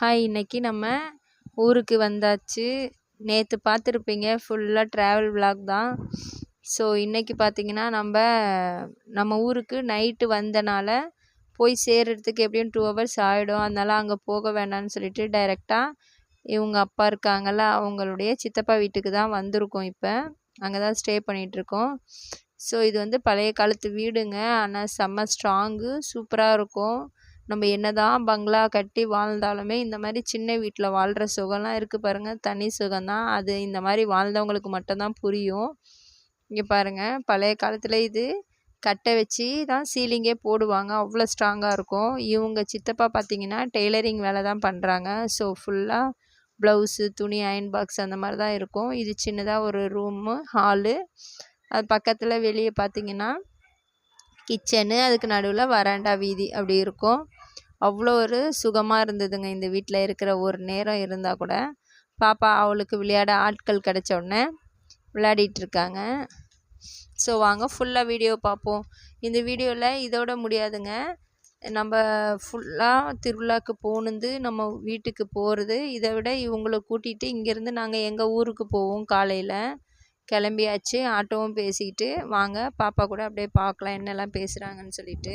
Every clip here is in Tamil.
ஹாய் இன்னைக்கு நம்ம ஊருக்கு வந்தாச்சு. நேற்று பார்த்துருப்பீங்க ஃபுல்லாக ட்ராவல் விளாக் தான். ஸோ இன்றைக்கி பார்த்தீங்கன்னா நம்ம நம்ம ஊருக்கு நைட்டு வந்தனால போய் சேர்கிறதுக்கு எப்படியும் டூ ஹவர்ஸ் ஆகிடும் அதனால் அங்கே போக வேண்டாம்னு சொல்லிட்டு டைரெக்டாக இவங்க அப்பா இருக்காங்கள்ல அவங்களுடைய சித்தப்பா வீட்டுக்கு தான் வந்திருக்கோம் இப்போ. அங்கே தான் ஸ்டே பண்ணிகிட்ருக்கோம் ஸோ இது வந்து பழைய காலத்து வீடுங்க. ஆனால் செம்ம ஸ்ட்ராங்கு சூப்பராக இருக்கும். நம்ம என்ன தான் பங்களா கட்டி வாழ்ந்தாலுமே இந்த மாதிரி சின்ன வீட்டில் வாழ்கிற சுகம்லாம் இருக்குது பாருங்கள் தனி சுகம்தான். அது இந்த மாதிரி வாழ்ந்தவங்களுக்கு மட்டும்தான் புரியும். இங்கே பாருங்கள் பழைய காலத்தில் இது கட்டை வச்சு தான் சீலிங்கே போடுவாங்க. அவ்வளோ ஸ்ட்ராங்காக இருக்கும். இவங்க சித்தப்பா பார்த்தீங்கன்னா டெய்லரிங் வேலை தான் பண்ணுறாங்க ஸோ ஃபுல்லாக ப்ளவுஸு துணி அயன் பாக்ஸ் அந்த மாதிரி தான் இருக்கும். இது சின்னதாக ஒரு ரூமு ஹாலு அது பக்கத்தில் வெளியே பார்த்தீங்கன்னா கிச்சனு அதுக்கு நடுவில் வராண்டா வீதி அப்படி இருக்கும். அவ்வளோ ஒரு சுகமாக இருந்ததுங்க. இந்த வீட்டில் இருக்கிற ஒரு நேரம் இருந்தால் கூட பாப்பா அவளுக்கு விளையாட ஆட்கள் கிடச்ச உடனே விளையாடிட்டு இருக்காங்க. ஸோ வாங்க ஃபுல்லாக வீடியோ பார்ப்போம் இந்த வீடியோவில் இதோட முடியாதுங்க. நம்ம ஃபுல்லாக திருவிழாக்கு போனது நம்ம வீட்டுக்கு போகிறது இதை விட இவங்களை கூட்டிகிட்டு இங்கேருந்து நாங்கள் எங்கள் ஊருக்கு போவோம் காலையில். கிளம்பியாச்சு ஆட்டோவும் பேசிக்கிட்டு வாங்க பாப்பா கூட அப்படியே பார்க்கலாம் என்னெல்லாம் பேசுகிறாங்கன்னு சொல்லிட்டு.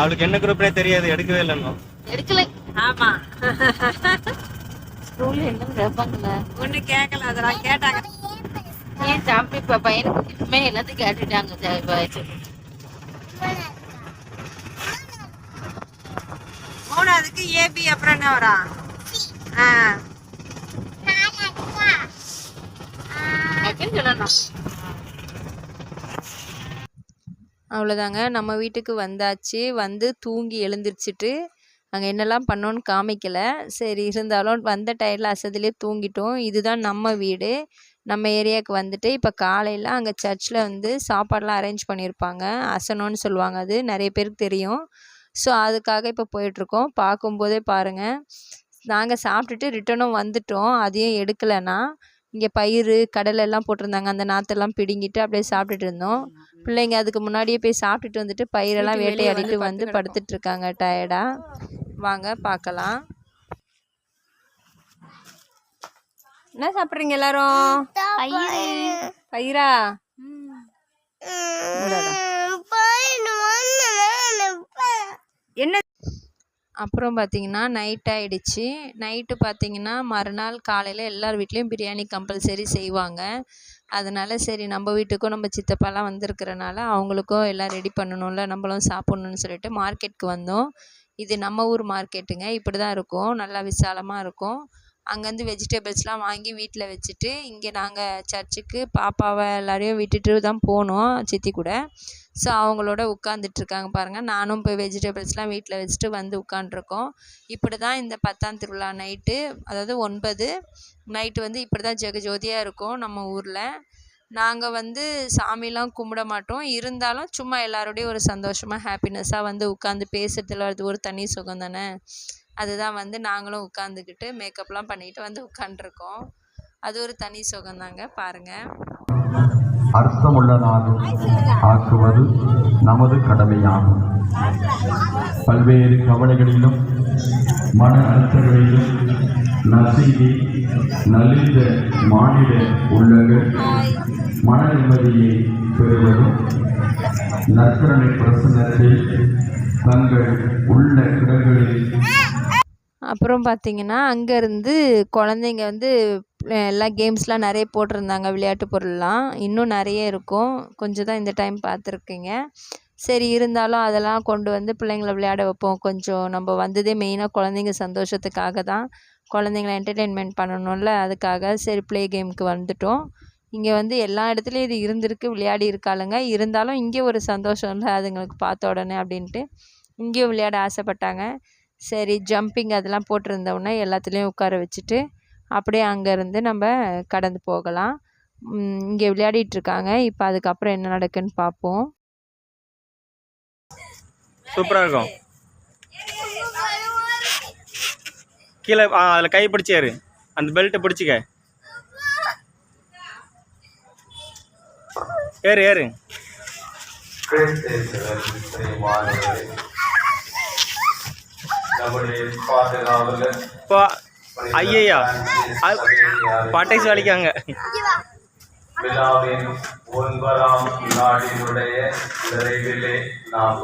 அவளுக்கு என்ன குரூப்னே தெரியாது எடுக்கவே இல்லைன்னு எடுக்கல. ஆமா. ஸ்கூல்ல என்ன கேட்பாங்கல்ல. ஒண்ணு கேட்கல அதெல்லாம் கேட்டாங்க. ஏன் தம்பி இப்ப பையனுக்கு இப்பவுமே எல்லாத்தையும் கேட்டுட்டாங்க. மூணாவதுக்கு ஏபி அப்புறம் என்ன வரா? ஆ. சொல்லணும்? அவ்வளோதாங்க. நம்ம வீட்டுக்கு வந்தாச்சு. வந்து தூங்கி எழுந்திரிச்சிட்டு அங்கே என்னெல்லாம் பண்ணோன்னு காமிக்கல. சரி இருந்தாலும் வந்த டயரில் அசதிலே தூங்கிட்டோம். இதுதான் நம்ம வீடு. நம்ம ஏரியாவுக்கு வந்துட்டு இப்போ காலையில் அங்கே சர்ச்சில் வந்து சாப்பாடெலாம் அரேஞ்ச் பண்ணியிருப்பாங்க. அசனோன்னு சொல்லுவாங்க அது. நிறைய பேருக்கு தெரியும். ஸோ அதுக்காக இப்போ போயிட்டுருக்கோம். பார்க்கும்போதே பாருங்கள் நாங்கள் சாப்பிட்டுட்டு ரிட்டனும் வந்துட்டோம். அதையும் எடுக்கலைன்னா இங்கே பயிறு கடலை எல்லாம் போட்டிருந்தாங்க. அந்த நாற்றெல்லாம் பிடுங்கிட்டு அப்படியே சாப்பிட்டுட்டு இருந்தோம். பிள்ளைங்க அதுக்கு முன்னாடியே போய் சாப்பிட்டுட்டு வந்துட்டு பயிரெல்லாம் வேட்டையாடிட்டு வந்து வந்து படுத்து படுத்துட்டு இருக்காங்க டயர்டா வாங்க பார்க்கலாம். என்ன சாப்பிட்றீங்க எல்லாரும்? பயிரா. என்ன அப்புறம் பார்த்தீங்கன்னா நைட் ஆகிடுச்சி நைட்டு பார்த்தீங்கன்னா மறுநாள் காலையில் எல்லார் வீட்லேயும் பிரியாணி கம்பல்சரி செய்வாங்க. அதனால் சரி நம்ம வீட்டுக்கும் நம்ம சித்தப்பாலாம் வந்திருக்கிறனால அவங்களுக்கும் எல்லாம் ரெடி பண்ணணும்ல நம்மளும் சாப்பிட்ணுன்னு சொல்லிட்டு மார்க்கெட்டுக்கு வந்தோம். இது நம்ம ஊர் மார்க்கெட்டுங்க இப்படி தான் இருக்கும். நல்லா விசாலமாக இருக்கும். அங்கேருந்து வெஜிடபிள்ஸ்லாம் வாங்கி வீட்டில் வச்சுட்டு இங்கே நாங்கள் சர்ச்சுக்கு பாப்பாவை எல்லாரையும் விட்டுட்டு தான் போனோம் சித்தி கூட. ஸோ அவங்களோட உட்காந்துட்ருக்காங்க பாருங்கள் நானும் போய் வெஜிடபிள்ஸ்லாம் வீட்டில் வச்சுட்டு வந்து உட்காண்ட்ருக்கோம் இப்படி தான் இந்த பத்தாம் திருவிழா நைட்டு அதாவது ஒன்பது நைட்டு வந்து இப்படி தான் ஜெகஜோதியாக இருக்கும் நம்ம ஊரில். நாங்கள் வந்து சாமிலாம் கும்பிட மாட்டோம். இருந்தாலும் சும்மா எல்லாரோடையும் ஒரு சந்தோஷமாக ஹாப்பினஸ்ஸாக வந்து உட்காந்து பேசுகிறதுல அது ஒரு தனி சுகம் தானே? அதுதான் வந்து நாங்களும் உட்காந்துக்கிட்டு மேக்கப்லாம் பண்ணிட்டு வந்து உட்காண்ட்ருக்கோம் அது ஒரு தனி சுகம் தாங்க பாருங்கள் அர்த்தமுள்ளதாக ஆக்குவது நமது கடமையாகும். பல்வேறு கவலைகளிலும் மன அழுத்தங்களிலும் நசுங்கி நலிந்த மாநில உள்ளங்கள் மன நிம்மதியை பெறுவதும் நற்கரணை பிரசன்னத்தில் தங்கள் உள்ள இடங்களில் அப்புறம் பார்த்தீங்கன்னா அங்கேருந்து குழந்தைங்க வந்து எல்லா கேம்ஸ்லாம் நிறைய போட்டிருந்தாங்க விளையாட்டு பொருள்லாம். இன்னும் நிறைய இருக்கும். கொஞ்சம் தான் இந்த டைம் பார்த்துருக்கீங்க சரி இருந்தாலும் அதெல்லாம் கொண்டு வந்து பிள்ளைங்கள விளையாட வைப்போம். கொஞ்சம் நம்ம வந்ததே மெயினாக குழந்தைங்க சந்தோஷத்துக்காக தான் குழந்தைங்கள என்டர்டெயின்மெண்ட் பண்ணணும்ல. அதுக்காக சரி ப்ளே கேமுக்கு வந்துட்டோம். இங்கே வந்து எல்லா இடத்துலையும் இது இருந்திருக்கு விளையாடி இருக்காளுங்க. இருந்தாலும் இங்கே ஒரு சந்தோஷம் இல்லை அதுங்களுக்கு பார்த்த உடனே அப்படின்ட்டு இங்கேயும் விளையாட ஆசைப்பட்டாங்க. சரி ஜம்பிங் அதெல்லாம் போட்டிருந்த உடனே எல்லாத்துலேயும் உட்கார வச்சுட்டு அப்படியே அங்கேருந்து நம்ம கடந்து போகலாம். இங்கே விளையாடிட்டு இருக்காங்க. இப்போ அதுக்கப்புறம் என்ன நடக்குன்னு பார்ப்போம். சூப்பரா இருக்கும். கீழே ஆ அதில் கை பிடிச்சாரு அந்த பெல்ட்டை பிடிச்சிக்க. ஏறு ஏறு. இப்போ ஐயா பட்டைஸ் வலிக்காங்க விழாவின் ஒன்பதாம் நாளினுடைய நிறைவிலே நாம்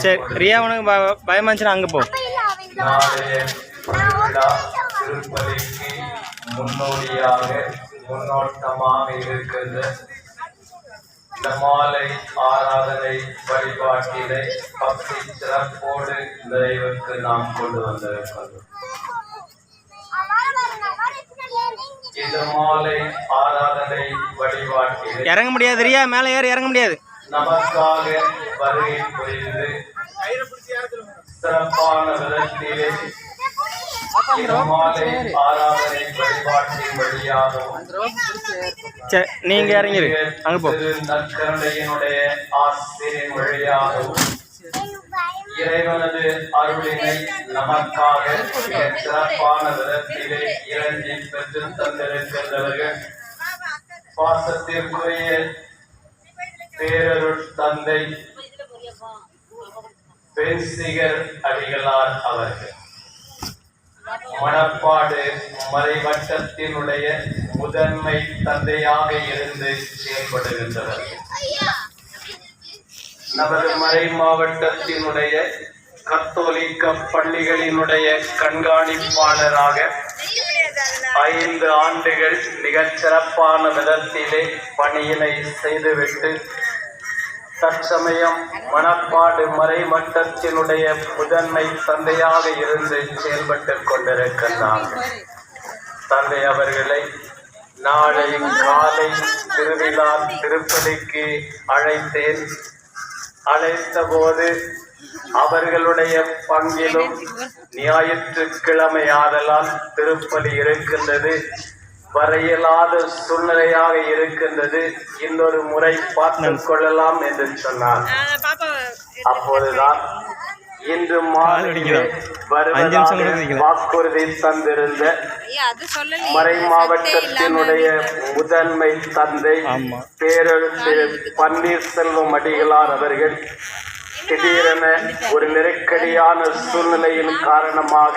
சரி ரியா உனக்கு ப- பயமா இருந்துச்சுன்னா அங்கே போ. முன்னோடியாக முன்னோட்டமாக இருக்கின்ற இந்த மாலை ஆராதனை வழிபாட்டினை பக்தி சிறப்போடு நிறைவுக்கு நாம் கொண்டு வந்திருக்கின்றோம் இந்த மாலை ஆராதனை வழிபாட்டினை இறங்க முடியாது ரியா மேலே ஏறு இறங்க முடியாது. நமக்காக வருகை புரிந்து சிறப்பான விதத்திலே இந்த மாலை ஆராதனை வழியாகவும் சரி நீங்க இறங்கிரு. அங்க போ. இறைவனது அருளினை நமக்காக சிறப்பான விதத்திலே இறங்கி பெற்று தந்திருக்கின்றவர்கள் பாசத்திற்குரிய பேரருள் தந்தை பென்சிகர் அடிகளார் அவர்கள். மணப்பாடு மறைவட்டத்தினுடைய முதன்மை தந்தையாக இருந்து செயல்படுகின்றவர்கள் நமது மறை மாவட்டத்தினுடைய கத்தோலிக்க பள்ளிகளினுடைய கண்காணிப்பாளராக ஐந்து ஆண்டுகள் மிகச் சிறப்பான விதத்திலே பணியினை செய்துவிட்டு தற்சமயம் மணப்பாடு மறைமட்டத்தினுடைய முதன்மை தந்தையாக இருந்து செயல்பட்டுக் கொண்டிருக்கின்றார்கள் தந்தை அவர்களை நாளை காலை திருவிழா திருப்பதிக்கு அழைத்தேன். அழைத்த போது அவர்களுடைய பங்கிலும் ஞாயிற்றுக்கிழமை ஆதலால் திருப்பலி இருக்கின்றது. வர இயலாத சூழ்நிலையாக இருக்கின்றது. இன்னொரு முறை பார்த்துக் கொள்ளலாம் என்று சொன்னார். அப்போதுதான் இன்று. வாக்குறுதி தந்திருந்த ஐயா அது சொல்லலையே. மறை மாவட்டத்தினுடைய முதன்மை தந்தை. பேரெழுத்து பன்னீர்செல்வம் அடிகளார் அவர்கள் திடீரென ஒரு நெருக்கடியான சூழ்நிலையின் காரணமாக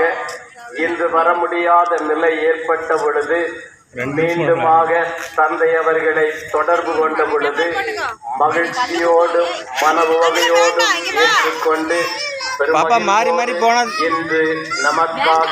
இன்று வர முடியாத நிலை ஏற்பட்ட பொழுது மீண்டுமாக தந்தை அவர்களை தொடர்பு கொண்ட பொழுது மகிழ்ச்சியோடும் மனவுவகையோடும் ஏற்றுக்கொண்டு பாப்பா, மாறி மாறி போனா- இன்று நமக்காக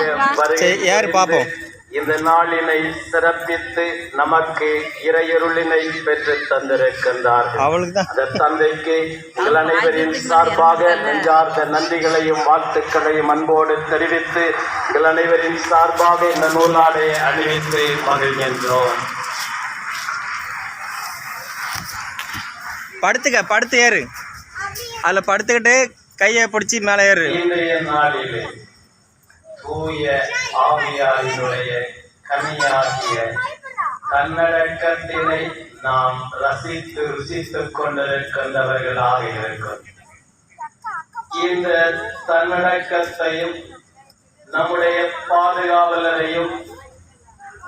ஏறு பாப்போம். இந்த நாளினை சிறப்பித்து நமக்கு இறையருளினை பெற்று தந்திருக்கின்றார்கள். அந்த தந்தைக்கு உங்கள் அனைவரின் சார்பாக நெஞ்சார்ந்த நன்றிகளையும் வாழ்த்துக்களையும் அன்போடு தெரிவித்து உங்கள் அனைவரின் சார்பாக இந்த நூலாடை அணிவித்து மகிழ்கின்றோம். படுத்துக்க படுத்து ஏறு. அதில் படுத்துக்கிட்டு கையை பிடிச்சி மேலே ஏறு. இன்றைய நாளிலே தூய ஆவியாரினுடைய கனியாகிய தன்னடக்கத்தினை நாம் ரசித்து ருசித்துக் கொண்டிருக்கின்றவர்களாக இருக்கும் இந்த தன்னடக்கத்தையும் நம்முடைய பாதுகாவலரையும்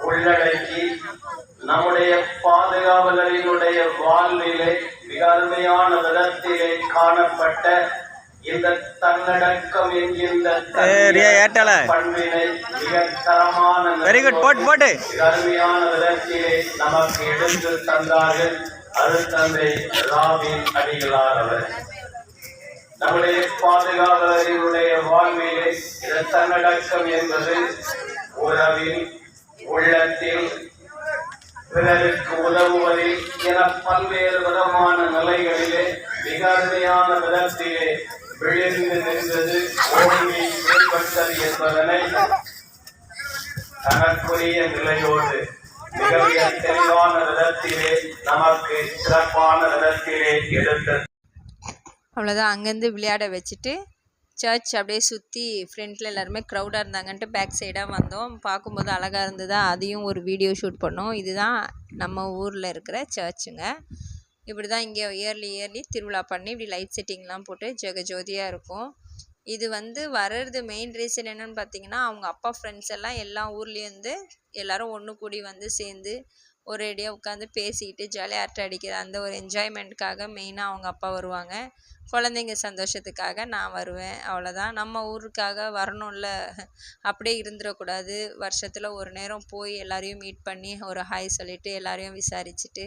உள்ளடக்கி நம்முடைய பாதுகாவலரினுடைய வாழ்விலே மிக அருமையான விதத்திலே காணப்பட்ட வெரி குட் போட்டு போட்டு. நமக்கு எடுத்து தந்தார்கள் அருத்தந்தை ராபின் அடிகளார் அவர் நம்முடைய பாதுகாவலரினுடைய வாழ்விலே இந்த தன்னடக்கம் என்பது உறவில் உள்ளத்தில் பிறருக்கு உதவுவதில் என பல்வேறு விதமான நிலைகளிலே மிக அருமையான விதத்திலே விழுந்து நின்றது ஓங்கி செயல்பட்டது என்பதனை தனக்குரிய நிலையோடு மிக தெளிவான விதத்திலே நமக்கு சிறப்பான விதத்திலே அவ்வளோதான் அங்கேருந்து விளையாட வச்சுட்டு சர்ச் அப்படியே சுற்றி ஃப்ரண்ட்டில் எல்லாருமே க்ரௌடாக இருந்தாங்கன்ட்டு பேக் சைடாக வந்தோம். பார்க்கும்போது அழகாக இருந்ததா அதையும் ஒரு வீடியோ ஷூட் பண்ணோம். இதுதான் நம்ம ஊரில் இருக்கிற சர்ச்சுங்க இப்படி தான் இங்கே இயர்லி இயர்லி திருவிழா பண்ணி இப்படி லைட் செட்டிங்லாம் போட்டு ஜெகஜோதியாக இருக்கும். இது வந்து வர்றது மெயின் ரீசன் என்னன்னு பார்த்தீங்கன்னா அவங்க அப்பா ஃப்ரெண்ட்ஸ் எல்லாம் எல்லா ஊர்லேருந்து எல்லாரும் ஒன்று கூடி வந்து சேர்ந்து ஒரேடியாக உட்காந்து பேசிக்கிட்டு ஜாலியாக அரட்டை அடிக்கிற அந்த ஒரு என்ஜாய்மெண்ட்டுக்காக மெயினாக அவங்க அப்பா வருவாங்க. குழந்தைங்க சந்தோஷத்துக்காக நான் வருவேன். அவ்வளோதான் நம்ம ஊருக்காக வரணும்ல. அப்படியே இருந்துடக்கூடாது. வருஷத்தில் ஒரு நேரம் போய் எல்லாரையும் மீட் பண்ணி ஒரு ஹாய் சொல்லிவிட்டு எல்லாரையும் விசாரிச்சுட்டு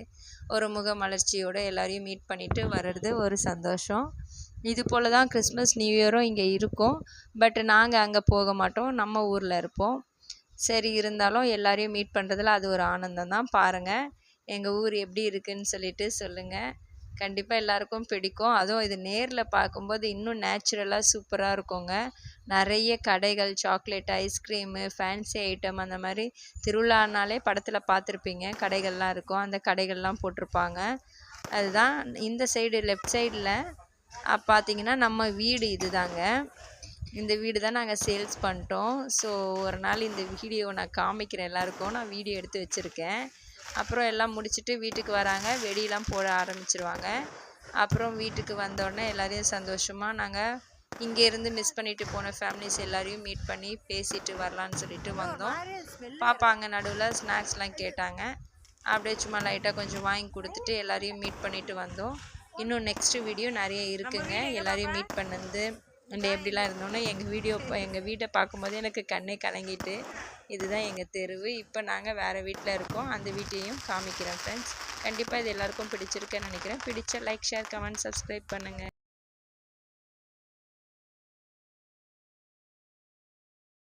ஒரு முகமலர்ச்சியோடு எல்லாரையும் மீட் பண்ணிட்டு வர்றது ஒரு சந்தோஷம். இது போல் தான் கிறிஸ்மஸ் நியூ இயரும் இங்கே இருக்கும். பட் நாங்கள் அங்கே போக மாட்டோம். நம்ம ஊரில் இருப்போம். சரி இருந்தாலும் எல்லாரையும் மீட் பண்ணுறதுல அது ஒரு ஆனந்தம் தான் பாருங்கள் எங்கள் ஊர் எப்படி இருக்குன்னு சொல்லிட்டு சொல்லுங்கள் கண்டிப்பாக எல்லாருக்கும் பிடிக்கும். அதுவும் இது நேரில் பார்க்கும்போது இன்னும் நேச்சுரலாக சூப்பராக இருக்குங்க. நிறைய கடைகள் சாக்லேட் ஐஸ்கிரீமு ஃபேன்சி ஐட்டம் அந்த மாதிரி திருவிழானாலே படத்தில் பார்த்துருப்பீங்க. கடைகள்லாம் இருக்கும். அந்த கடைகள்லாம் போட்டிருப்பாங்க. அதுதான் இந்த சைடு லெஃப்ட் சைடில் பார்த்தீங்கன்னா நம்ம வீடு இதுதாங்க. இந்த வீடு தான் நாங்கள் சேல்ஸ் பண்ணிட்டோம். ஸோ ஒரு நாள் இந்த வீடியோ நான் காமிக்கிறேன் எல்லாருக்கும். நான் வீடியோ எடுத்து வச்சுருக்கேன். அப்புறம் எல்லாம் முடிச்சுட்டு வீட்டுக்கு வராங்க. வெடியெல்லாம் போட ஆரம்பிச்சிருவாங்க. அப்புறம் வீட்டுக்கு வந்தோடனே எல்லாரையும் சந்தோஷமாக நாங்கள் இங்கேருந்து மிஸ் பண்ணிட்டு போன ஃபேமிலிஸ் எல்லாரையும் மீட் பண்ணி பேசிட்டு வரலான்னு சொல்லிட்டு வந்தோம். பாப்பாங்க நடுவில் ஸ்நாக்ஸ்லாம் கேட்டாங்க. அப்படியே சும்மா லைட்டாக கொஞ்சம் வாங்கி கொடுத்துட்டு எல்லாரையும் மீட் பண்ணிட்டு வந்தோம். இன்னும் நெக்ஸ்ட் வீடியோ நிறைய இருக்குங்க. எல்லாரையும் மீட் பண்ணது. அண்ட் எப்படிலாம் இருந்தோன்னா எங்கள் வீடியோ எங்கள் வீட்டை பார்க்கும்போது எனக்கு கண்ணே கலங்கிட்டு இதுதான் எங்கள் தெருவு. இப்போ நாங்கள் வேறு வீட்டில் இருக்கோம். அந்த வீட்டையும் காமிக்கிறேன் ஃப்ரெண்ட்ஸ் கண்டிப்பாக இது எல்லாருக்கும் பிடிச்சிருக்குன்னு நினைக்கிறேன். பிடிச்ச லைக் ஷேர் கமெண்ட் சப்ஸ்கிரைப் பண்ணுங்கள்